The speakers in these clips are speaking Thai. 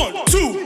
One, two,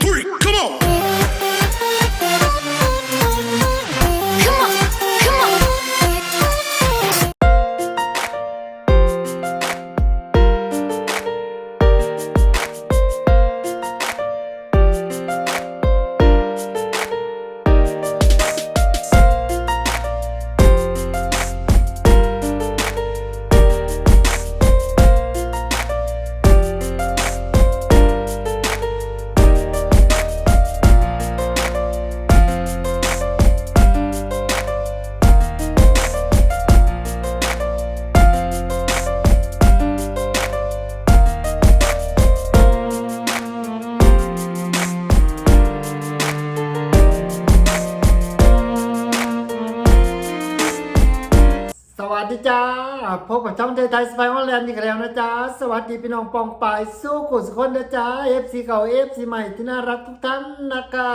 พบกับช่องไทยไทยสไปออนแลนด์อีกแล้วนะจ๊ะ สวัสดีพี่น้องปองปายสู้กุศคนนะจ๊ะ FC เก่า FC ใหม่ที่น่ารักทุกท่านนะคะ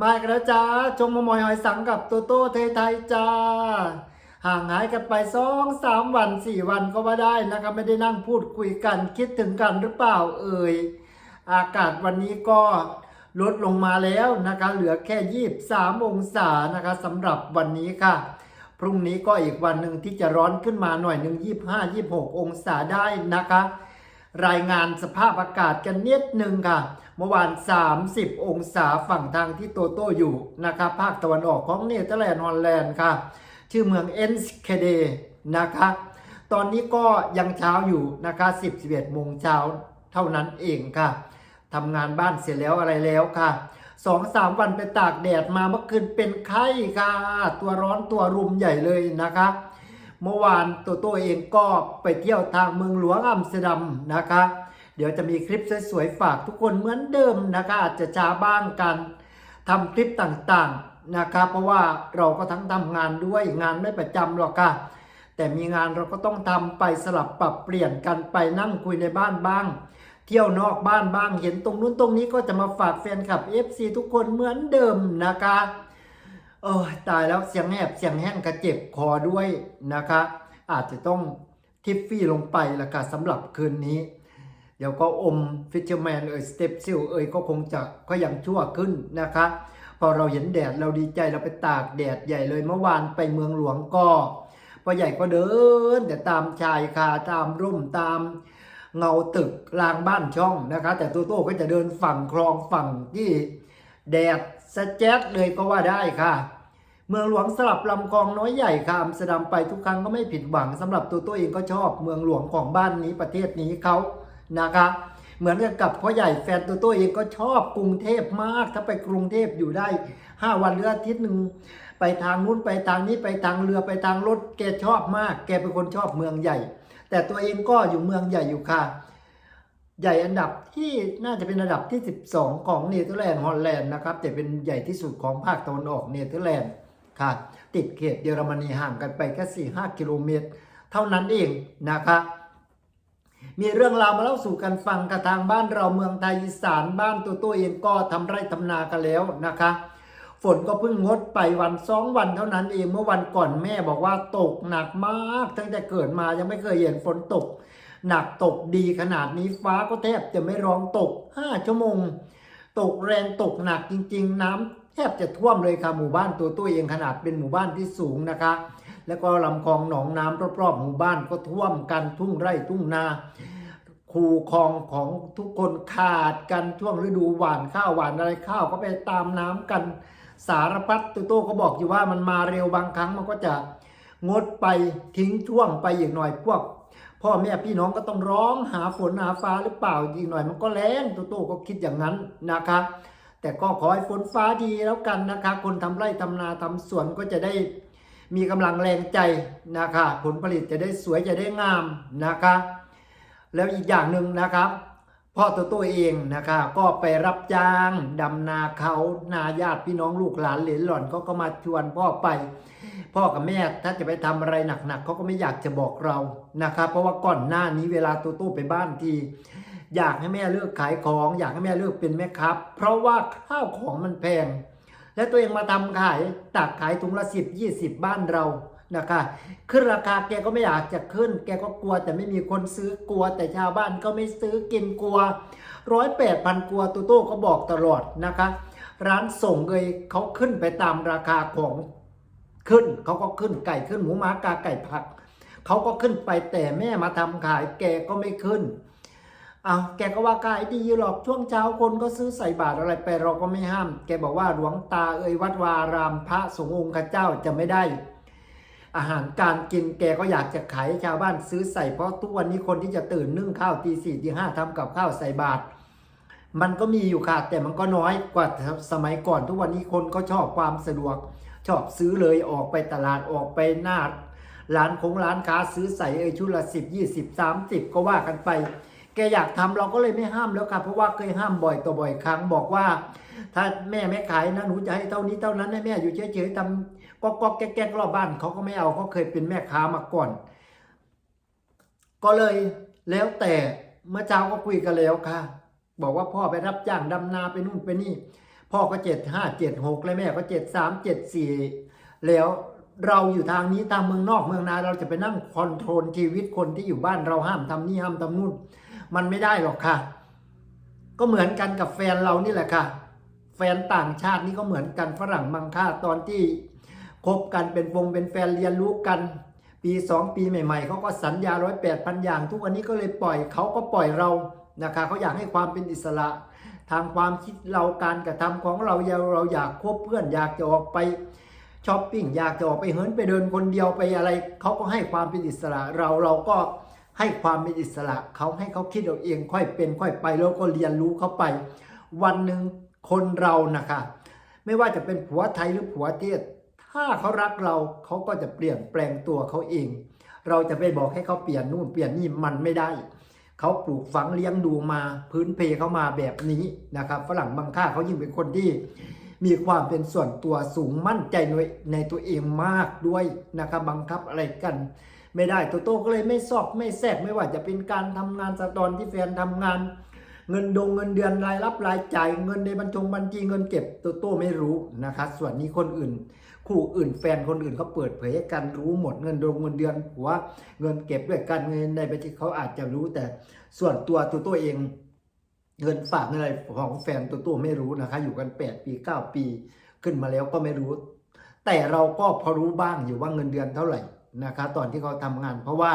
มากันแล้วจ้าชมมมอยหอยสังกับโตโต้ไทยไทยจ้า ห่างหายกันไปสองสามวันสี่วันก็ว่าได้นะครับไม่ได้นั่งพูดคุยกันคิดถึงกันหรือเปล่าเอ่ย อากาศวันนี้ก็ลดลงมาแล้วนะคะ เหลือแค่23องศานะคะสำหรับวันนี้ค่ะ พรุ่งนี้ก็อีกวันหนึ่งที่จะร้อนขึ้นมาหน่อยหนึ่ง25 26 องศาได้นะคะ รายงานสภาพอากาศกันนิดหนึ่งค่ะ เมื่อวาน 30 องศาฝั่งทางที่โตโต้อยู่นะคะภาคตะวันออกของเนเธอร์แลนด์ฮอลแลนด์ค่ะ ชื่อเมืองเอนสเคเดนะคะตอนนี้ก็ยังเช้าอยู่นะคะ 10 11โมงเช้าเท่านั้นเองค่ะทำงานบ้านเสร็จแล้วอะไรแล้วค่ะ สองสามวันไปตากแดดมาเมื่อคืนเป็นไข้ค่ะ ตัวร้อนตัวรุมใหญ่เลยนะคะ เมื่อวานตัวตัวเองก็ไปเที่ยวทางเมืองหลวงอัมสเตอร์ดัมนะคะ เดี๋ยวจะมีคลิปสวยๆฝากทุกคนเหมือนเดิมนะคะ อาจจะช้าบ้างกันทำคลิปต่างๆนะคะเพราะว่าเราก็ทั้งทำงานด้วยงานไม่ประจำหรอกค่ะแต่มีงานเราก็ต้องทำไปสลับปรับเปลี่ยนกันไปนั่งคุยในบ้านบ้าง เที่ยวนอกบ้านบ้าง เห็นตรงนู้นตรงนี้ก็จะมาฝากแฟนคลับ FC ทุกคนเหมือนเดิมนะคะเออตายแล้วเสียงแหบเสียงแห้งกระเจ็บคอด้วยนะคะ อาจจะต้องทิฟฟี่ลงไปละค่ะสำหรับคืนนี้ เดี๋ยวก็อมฟิชเชอร์แมนเอ่ยสเตปซิลเอ่ยก็คงจะก็ยังชั่วขึ้นนะคะ พอเราเห็นแดดเราดีใจเราไปตากแดดใหญ่เลยเมื่อวานไปเมืองหลวงก็พ่อใหญ่ก็เดิน แต่ตามชายคาตามร่มตาม เงาตึกรางบ้านช่องนะคะ แต่โตโต้ก็จะเดินฝั่งคลองฝั่งที่แดดสะแจ๊ดเลยก็ว่าได้ค่ะ เมืองหลวงสลับลำคลองน้อยใหญ่ค่ะอัมสเตอร์ดัมไปทุกครั้งก็ไม่ผิดหวังสำหรับตัวตัวเองก็ชอบเมืองหลวงของบ้านนี้ประเทศนี้เขานะคะ เหมือนกับกับพ่อใหญ่แฟนตัวตัวเองก็ชอบกรุงเทพมาก ถ้าไปกรุงเทพอยู่ได้ 5 วันหรืออาทิตย์หนึ่ง ไปทางนู้นไปทางนี้ไปทางเรือไปทางรถแกชอบมาก แกเป็นคนชอบเมืองใหญ่ แต่ตัวเองก็อยู่เมืองใหญ่อยู่ค่ะ ใหญ่อันดับที่น่าจะเป็นอันดับที่ 12 ของเนเธอร์แลนด์ฮอลแลนด์นะครับแต่เป็นใหญ่ที่สุดของภาคตะวันออกเนเธอร์แลนด์ค่ะติดเขตเยอรมนีห่างกันไปแค่ 4-5 กิโลเมตร เท่านั้นเองนะคะมีเรื่องราวมาเล่าสู่กันฟังกระทางบ้านเราเมืองไทยอีสานบ้านตัวตัวเองก็ทำไร่ทำนากันแล้วนะคะ ฝนก็เพิ่งงดไปวันสองวันเท่านั้นเองเมื่อวันก่อนแม่บอกว่าตกหนักมากตั้งแต่เกิดมายังไม่เคยเห็นฝนตก หนักตกดีขนาดนี้ฟ้าก็แทบจะไม่ร้องตก5ชั่วโมง ตกแรงตกหนักจริง ๆ น้ำแทบจะท่วมเลยค่ะหมู่บ้านตัวตัวเองขนาดเป็นหมู่บ้านที่สูงนะคะ แล้วก็ลำคลองหนองน้ำรอบๆหมู่บ้านก็ท่วมกันทุ่งไร่ทุ่งนาคูคลองของทุกคนขาดกันช่วงฤดูหวานข้าวหวานอะไรข้าวก็ไปตามน้ำกัน สารพัดตัวโต้ก็บอกอยู่ว่ามันมาเร็วบางครั้งมันก็จะงดไปทิ้งช่วงไปอีกหน่อยพวก พ่อแม่พี่น้องก็ต้องร้องหาฝนหาฟ้าหรือเปล่าอีกหน่อย มันก็แรงตัวโต้ก็คิดอย่างนั้นนะคะ แต่ก็ขอให้ฝนฟ้าดีแล้วกันนะคะ คนทำไร่ทำนาทำสวนก็จะได้มีกำลังแรงใจนะคะ ผลผลิตจะได้สวยจะได้งามนะคะ แล้วอีกอย่างหนึ่งนะครับ พ่อตัวตัวเองนะคะก็ไปรับจ้างดำนาเขานาญาติพี่น้องลูกหลานเหลนหล่อนเขาก็มาชวนพ่อไป พ่อกับแม่ถ้าจะไปทำอะไรหนักๆเขาก็ไม่อยากจะบอกเรานะครับเพราะว่าก่อนหน้านี้เวลาตัวตู้ไปบ้านทีอยากให้แม่เลิกขายของ อยากให้แม่เลิกเป็นแม่ค้าเพราะว่าข้าวของมันแพง และตัวเองมาทำขายตักขายถุงละสิบยี่สิบบ้านเรา นะคะขึ้นราคาแกก็ไม่อยากจะขึ้น แกก็กลัวแต่ไม่มีคนซื้อกลัว แต่ชาวบ้านก็ไม่ซื้อกินกลัวร้อยแปดพันกว่าตัวโต้ก็บอกตลอดนะคะ ร้านส่งเลยเขาขึ้นไปตามราคาของขึ้นเขาก็ขึ้นไก่ขึ้นหมูหมากาไก่ผักเขาก็ขึ้นไปแต่แม่มาทำขายแกก็ไม่ขึ้นเอาวแกก็ว่าขายดีหรอกช่วงเช้าคนก็ซื้อใส่บาตรอะไรไปเราก็ไม่ห้าม แกบอกว่าหลวงตาเอ่ยวัดวารามพระสงฆ์องค์ข้าเจ้าจะไม่ได้ อาหารการกินแกก็อยากจะขายชาวบ้านซื้อใส่เพราะทุกวันนี้คนที่จะตื่นนึ่งข้าวตีสี่ตีห้าทำกับข้าวใส่บาตรมันก็มีอยู่ค่ะ แต่มันก็น้อยกว่าสมัยก่อน ทุกวันนี้คนก็ชอบความสะดวก ชอบซื้อเลยออกไปตลาดออกไปหน้าร้านคงร้านค้าซื้อใส่เอยชุดละสิบยี่สิบสามสิบก็ว่ากันไป แกอยากทำเราก็เลยไม่ห้ามแล้วค่ะเพราะว่าเคยห้ามบ่อยต่อบ่อยครั้งบอกว่า ถ้าแม่ไม่ขายนะหนูจะให้เท่านี้เท่านั้นให้แม่อยู่เฉยๆทำ ก็ก็แก๊กๆรอบบ้านเขาก็ไม่เอาเขาเคยเป็นแม่ค้ามาก่อน ก็เลยแล้วแต่เมื่อเช้าก็คุยกันแล้วค่ะ บอกว่าพ่อไปรับจ้างดำนาไปนู่นไปนี่ พ่อก็เจ็ดห้าเจ็ดหกแล้วแม่ก็เจ็ดสามเจ็ดสี่แล้วเราอยู่ทางนี้ทางเมืองนอกเมืองนาเราจะไปนั่งคอนโทรลชีวิตคนที่อยู่บ้านเราห้ามทำนี่ห้ามทำนู่น มันไม่ได้หรอกค่ะ ก็เหมือนกันกับแฟนเรานี่แหละค่ะ แฟนต่างชาตินี่ก็เหมือนกันฝรั่งมังค่าตอนที่ คบกันเป็นวงเป็นแฟนเรียนรู้กัน ปีสองปีใหม่ๆเขาก็สัญญาร้อยแปดพันอย่าง ทุกวันนี้ก็เลยปล่อยเขาก็ปล่อยเรานะคะเขาอยากให้ความเป็นอิสระ ทางความคิดเราการกระทำของเราเราเราอยากคบเพื่อนอยากจะออกไปช้อปปิ้งอยากจะออกไปเหิร์นไปเดินคนเดียวไปอะไรเขาก็ให้ความเป็นอิสระเราเราก็ให้ความเป็นอิสระเขาให้เขาคิดเอาเองค่อยเป็นค่อยไปแล้วก็เรียนรู้เขาไป วันหนึ่งคนเรานะคะ ไม่ว่าจะเป็นผัวไทยหรือผัวเทศ ถ้าเขารักเราเขาก็จะเปลี่ยนแปลงตัวเขาเอง เราจะไปบอกให้เขาเปลี่ยนนู่นเปลี่ยนนี่มันไม่ได้ เขาปลูกฝังเลี้ยงดูมาพื้นเพเขามาแบบนี้นะครับฝรั่งบางค่าเขายิ่งเป็นคนที่มีความเป็นส่วนตัวสูงมั่นใจในในตัวเองมากด้วยนะครับบังคับอะไรกัน ไม่ได้โตโตก็เลยไม่ซอกไม่แทรกไม่ว่าจะเป็นการทำงานสะตอนที่แฟนทำงาน เงินดงเงินเดือนรายรับรายจ่ายเงินในบัญชงบัญชีเงินเก็บโตโต้ไม่รู้นะคะส่วนนี้คนอื่น คู่อื่นแฟนคนอื่นเขาเปิดเผยให้กันรู้หมดเงินดงเงินเดือนผัวเงินเก็บด้วยกันเงินในบัญชีเขาอาจจะรู้แต่ส่วนตัวตัวตัวเองเงินฝากเงินอะไรของแฟนตัวตัวไม่รู้นะคะ อยู่กัน 8 ปี 9 ปี ขึ้นมาแล้วก็ไม่รู้ แต่เราก็พอรู้บ้างอยู่ว่าเงินเดือนเท่าไหร่นะคะ ตอนที่เขาทำงาน เพราะว่า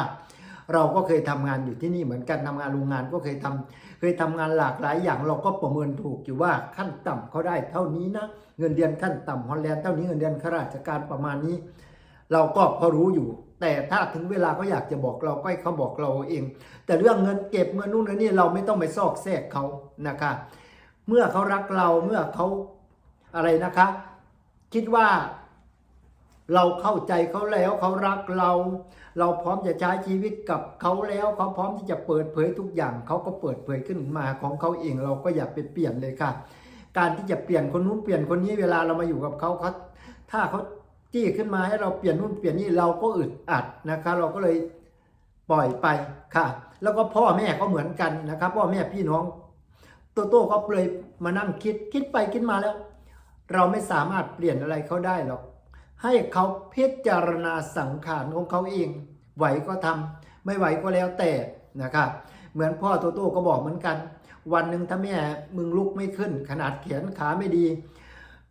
เราก็เคยทำงานอยู่ที่นี่เหมือนกันทำงานโรงงานก็เคยทำเค ยทำงานหลากหลายอย่างเราก็ประเมินถูกอยู่ว่าขั้นต่ำเขาได้เท่านี้นะเงินเดือนขั้นต่ำฮอลแลนด์เท่านี้เงินเดือนข้าราชการประมาณนี้ เราก็พอรู้อยู่ แต่ถ้าถึงเวลาเขาอยากจะบอกเราก็ให้เขาบอกเราเอง แต่เรื่องเงินเก็บเงินนู่นเงินนี่เราไม่ต้องไปซอกแซกเขานะคะเมื่อเขารักเราเมื่อเขาอะไรนะคะ คิดว่า เราเข้าใจเขาแล้วเขารักเรา เราพร้อมจะใช้ชีวิตกับเขาแล้ว เขาพร้อมที่จะเปิดเผยทุกอย่าง เขาก็เปิดเผยขึ้นมาของเขาเองเราก็อย่าไปเปลี่ยนเลยค่ะ การที่จะเปลี่ยนคนนู้นเปลี่ยนคนนี้เวลาเรามาอยู่กับเขาเขาถ้าเขาจี้ขึ้นมาให้เราเปลี่ยนนู่นเปลี่ยนนี่เราก็อึดอัดนะคะ เราก็เลยปล่อยไปค่ะ แล้วก็พ่อแม่ก็เหมือนกันนะครับพ่อแม่พี่น้องโตโต้ก็เลยมานั่งคิดคิดไปคิดมาแล้ว เราไม่สามารถเปลี่ยนอะไรเขาได้หรอก ให้เขาพิจารณาสังขารของเขาเอง ไหวก็ทำไม่ไหวก็แล้วแต่นะครับเหมือนพ่อโตโต้ก็บอกเหมือนกัน วันหนึ่งถ้าแม่มึงลุกไม่ขึ้น ขนาดแขนขาไม่ดี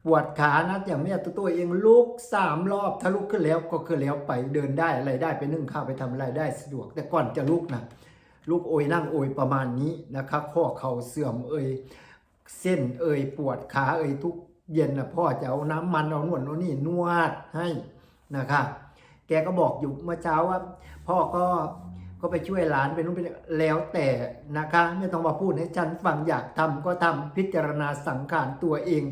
ปวดขานะอย่างแม่โตโต้เองลุกสามรอบถ้าลุกขึ้นแล้วก็คือแล้วไปเดินได้อะไรได้ไปนึ่งข้าวไปทำอะไรได้สะดวก แต่ก่อนจะลุกนะลุกโอยนั่งโอยประมาณนี้นะครับข้อเข่าเสื่อมเอ่ยเส้นเอ่ยปวดขาเอ่ยทุก เย็นนะพ่อจะเอาน้ำมันเอาหนวดเอานี่นวดให้นะคะแกก็บอกอยู่เมื่อเช้าว่า พ่อก็ก็ไปช่วยหลานไปนู้นไปนี่แล้วแต่นะคะไม่ต้องมาพูดให้ฉันฟังอยากทำก็ทำพิจารณาสังขารตัวเอง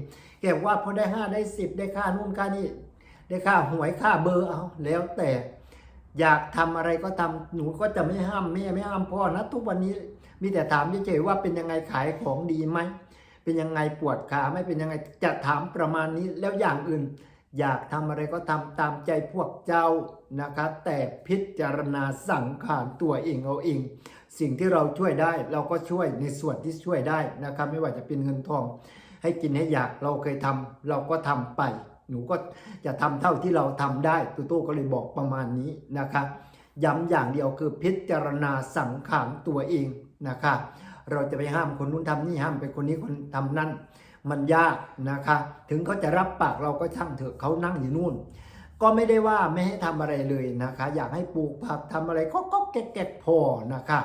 แกบอกว่าพอได้ห้าได้สิบได้ค่านู่นค่านี่ได้ค่าหวยค่าเบอร์เอาแล้วแต่ อยากทำอะไรก็ทำหนูก็จะไม่ห้ามแม่ไม่ห้ามพ่อนะทุกวันนี้มีแต่ถามเฉยๆว่าเป็นยังไงขายของดีไหม เป็นยังไงปวดขาไม่เป็นยังไงจะถามประมาณนี้แล้วอย่างอื่น อยากทำอะไรก็ทำตามใจพวกเจ้านะคะ แต่พิจารณาสังขารตัวเองเอาเอง สิ่งที่เราช่วยได้เราก็ช่วยในส่วนที่ช่วยได้นะครับไม่ว่าจะเป็นเงินทอง ให้กินให้อยากเราเคยทำเราก็ทำไป หนูก็จะทำเท่าที่เราทำได้ตูโต้ก็เลยบอกประมาณนี้นะคะย้ำอย่างเดียวคือพิจารณาสังขารตัวเองนะคะ เราจะไปห้ามคนนู้นทำนี่ห้ามไปคนนี้คนทำนั่น มันยากนะคะ ถึงเขาจะรับปากเราก็ช่างเถอะเขานั่งอยู่นู่น ก็ไม่ได้ว่าไม่ให้ทำอะไรเลยนะคะ อยากให้ปลูกผักทำอะไรก็ก็แก๊กๆพอนะคะ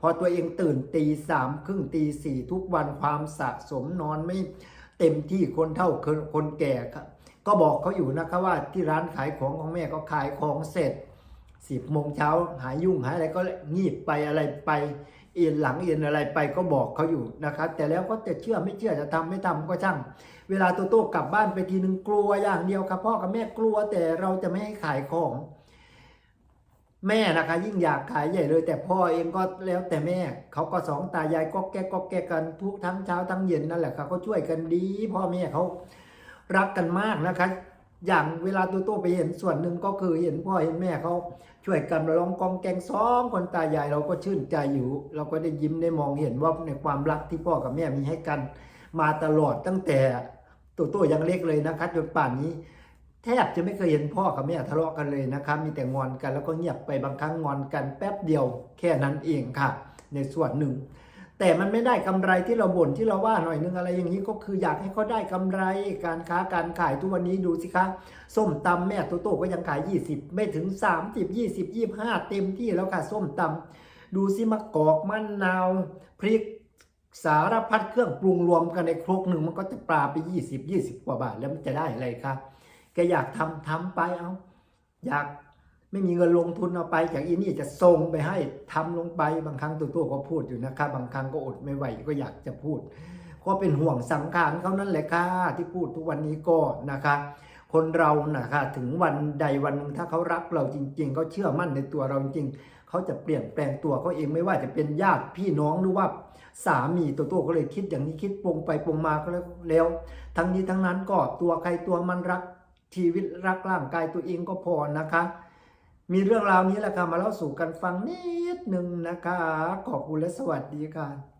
พอตัวเองตื่นตีสามครึ่งตีสี่ทุกวันความสะสมนอนไม่เต็มที่คนเท่าคนคนแก่ก็บอกเขาอยู่นะคะว่าที่ร้านขายของของแม่ก็ขายของเสร็จสิบโมงเช้าหายยุ่งหายอะไรก็งีบไปอะไรไป เอียนหลังเอียนอะไรไปก็บอกเขาอยู่นะคะ แต่แล้วก็จะเชื่อไม่เชื่อจะทำไม่ทำก็ช่าง เวลาโตโต้กลับบ้านไปทีนึงกลัวอย่างเดียวครับพ่อกับแม่กลัวแต่เราจะไม่ให้ขายของ แม่นะคะ ยิ่งอยากขายใหญ่เลย แต่พ่อเองก็แล้วแต่แม่เขาก็สองตายายก็แก้ก็แก้กันทุกทั้งเช้าทั้งเย็นนั่นแหละค่ะเขาช่วยกันดี พ่อแม่เขารักกันมากนะคะ อย่างเวลาตัวโตไปเห็นส่วนหนึ่งก็คือเห็นพ่อเห็นแม่เขาช่วยกันร้องกองแกงซ้อมคนตายายเราก็ชื่นใจอยู่ เราก็ได้ยิ้มได้มองเห็นว่าในความรักที่พ่อกับแม่มีให้กัน มาตลอดตั้งแต่ตัวโตยังเล็กเลยนะคะจนป่านนี้ แทบจะไม่เคยเห็นพ่อกับแม่ทะเลาะกันเลยนะคะมีแต่งอนกันแล้วก็เงียบไปบางครั้งงอนกันแป๊บเดียวแค่นั้นเองค่ะ ในส่วนหนึ่ง แต่มันไม่ได้กำไรที่เราบ่นที่เราว่าหน่อยนึงอะไรอย่างนี้ก็คืออยากให้เขาได้กำไรการค้าการขายทุกวันนี้ดูสิคะส้มตำแม่โตโต้ก็ยังขาย 20 ไม่ถึง 30 20 25 เต็มที่แล้วค่ะส้มตำดูสิมะกอกมะนาว พริกสารพัดเครื่องปรุงรวมกันในครกหนึ่งมันก็จะปลาไป 20 20 กว่าบาทแล้วมันจะได้อะไรครับแกอยากทำทำไปเอาอยาก ไม่มีเงินลงทุนเอาไปจากอีนี่จะส่งไปให้ทำลงไปบางครั้งตัวตัวก็พูดอยู่นะคะบางครั้งก็อดไม่ไหวก็อยากจะพูด ก็เป็นห่วงสังขารเขานั่นแหละค่ะที่พูดทุกวันนี้ก็นะคะ คนเรานะคะถึงวันใดวันหนึ่งถ้าเขารักเราจริง ๆ เขาเชื่อมั่นในตัวเราจริงๆเขาจะเปลี่ยนแปลงตัวเขาเองไม่ว่าจะเป็นญาติพี่น้องหรือว่าสามีตัวตัวก็เลยคิดอย่างนี้คิดปรงไปปรงมาก็แล้ว ทั้งนี้ทั้งนั้นก็ตัวใครตัวมันรักชีวิตรักร่างกายตัวเองก็พอนะคะ มีเรื่องราวนี้แหละค่ะมาเล่าสู่กันฟังนิดหนึ่งนะคะ ขอบคุณและสวัสดีค่ะ